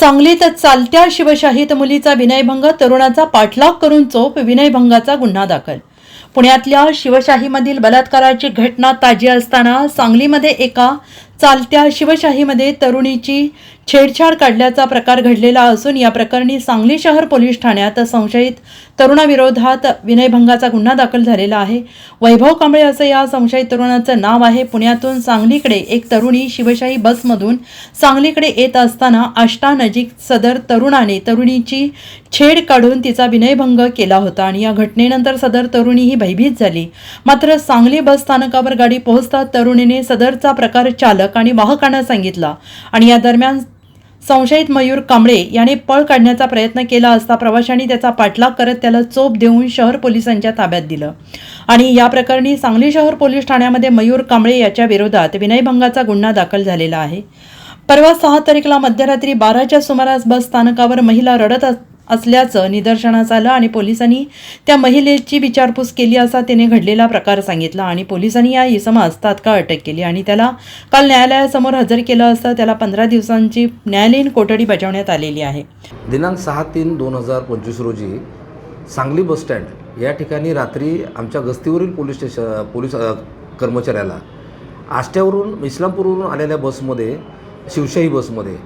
सांगलीत चालत्या शिवशाहीत मुलीचा विनयभंग तरुणाचा पाठलाग करून चोप विनयभंगाचा गुन्हा दाखल पुण्यातल्या शिवशाहीमधील बलात्काराची घटना ताजी असताना सांगलीमध्ये एका चालत्या शिवशाहीमध्ये तरुणीची छेडछाड काढल्याचा प्रकार घडलेला असून या प्रकरणी सांगली शहर पोलीस ठाण्यात संशयित तरुणाविरोधात विनयभंगाचा गुन्हा दाखल झालेला आहे. वैभव कांबळे असं या संशयित तरुणाचं नाव आहे. पुण्यातून सांगलीकडे एक तरुणी शिवशाही बसमधून सांगलीकडे येत असताना आष्टानजीक सदर तरुणाने तरुणीची छेड काढून तिचा विनयभंग केला होता आणि या घटनेनंतर सदर तरुणी ही भयभीत झाली. मात्र सांगली बस स्थानकावर गाडी पोहोचताच तरुणीने सदरचा प्रकार चालक आणि वाहकांना सांगितला आणि या दरम्यान संशयित मयूर कांबळे याने पळ काढण्याचा प्रयत्न केला असता प्रवाशांनी त्याचा पाठलाग करत त्याला चोप देऊन शहर पोलिसांच्या ताब्यात दिलं. आणि या प्रकरणी सांगली शहर पोलीस ठाण्यामध्ये मयूर कांबळे याच्या विरोधात विनयभंगाचा गुन्हा दाखल झालेला आहे. परवा सहा तारीखला मध्यरात्री बाराच्या सुमारास बस स्थानकावर महिला रडत अस- असल्याचं निदर्शनास आलं आणि पोलिसांनी त्या महिलेची विचारपूस केली असता तिने घडलेला प्रकार सांगितला आणि पोलिसांनी या इसमास तात्काळ अटक केली आणि त्याला काल न्यायालयासमोर हजर केलं असता त्याला पंधरा दिवसांची न्यायालयीन कोठडी बजावण्यात आलेली आहे. दिनांक सहा तीन दोन हजार पंचवीस रोजी सांगली बसस्टँड या ठिकाणी रात्री आमच्या गस्तीवरील पोलीस स्टेशन पोलीस कर्मचाऱ्याला आष्ट्यावरून इस्लामपूरवरून आलेल्या बसमध्ये शिवशाही बसमध्ये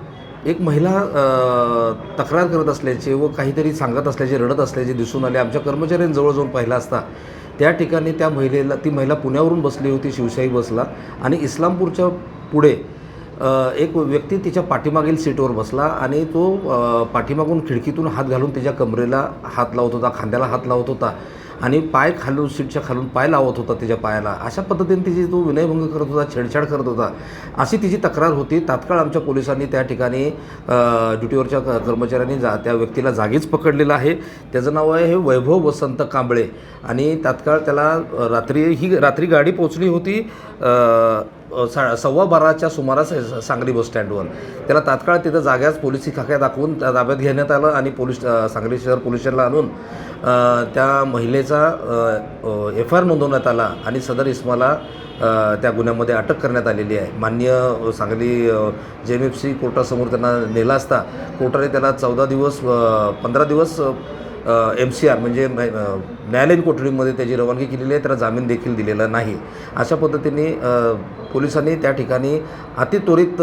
एक महिला तक्रार करत असल्याचे व काहीतरी सांगत असल्याचे रडत असल्याचे दिसून आले. आमच्या कर्मचाऱ्यांजवळ जाऊन पाहिला असता त्या ठिकाणी त्या महिलेला ती महिला पुण्यावरून बसली होती शिवशाही बसला. आणि इस्लामपूरच्या पुढे एक व्यक्ती तिच्या पाठीमागील सीटवर बसला आणि तो पाठीमागून खिडकीतून हात घालून तिच्या कमरेला हात लावत होता खांद्याला हात लावत होता आणि पाय खालून सीटच्या खालून पाय लावत होता तिच्या पायाला. अशा पद्धतीने तिची तो विनयभंग करत होता छेडछाड करत होता. अशी तिची तक्रार होती. तात्काळ आमच्या पोलिसांनी त्या ठिकाणी ड्युटीवरच्या कर्मचाऱ्यांनी जा त्या व्यक्तीला जागीच पकडलेलं आहे. त्याचं नाव आहे हे वैभव वसंत कांबळे. आणि तात्काळ त्याला रात्री ही रात्री गाडी पोचली होती. सा सव्वा बाराच्या सुमारास सांगली बस स्टँडवर. त्याला तात्काळ तिथं जाग्याच पोलिसी खाक्या दाखवून त्या ताब्यात घेण्यात आलं आणि पोलीस सांगली शहर पोलीस स्टेशनला आणून त्या महिलेचा एफ आय आर नोंदवण्यात आला आणि सदर इस्माला त्या गुन्ह्यामध्ये अटक करण्यात आलेली आहे. मान्य सांगली जे एम एफ सी कोर्टासमोर त्यांना नेला असता कोर्टाने त्याला चौदा दिवस पंधरा दिवस एम सी आर म्हणजे न्यायालयीन कोठडीमध्ये त्याची रवानगी केलेली आहे त्याला जामीन देखील दिलेला नाही. अशा पद्धतीने पोलिसांनी त्या ठिकाणी अतित्वरित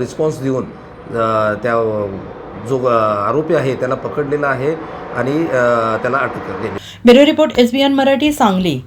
रिस्पॉन्स देऊन त्या जो आरोपी आहे त्याला पकडलेला आहे आणि त्याला अटक केली. Bureau report SBN Marathi Sangli.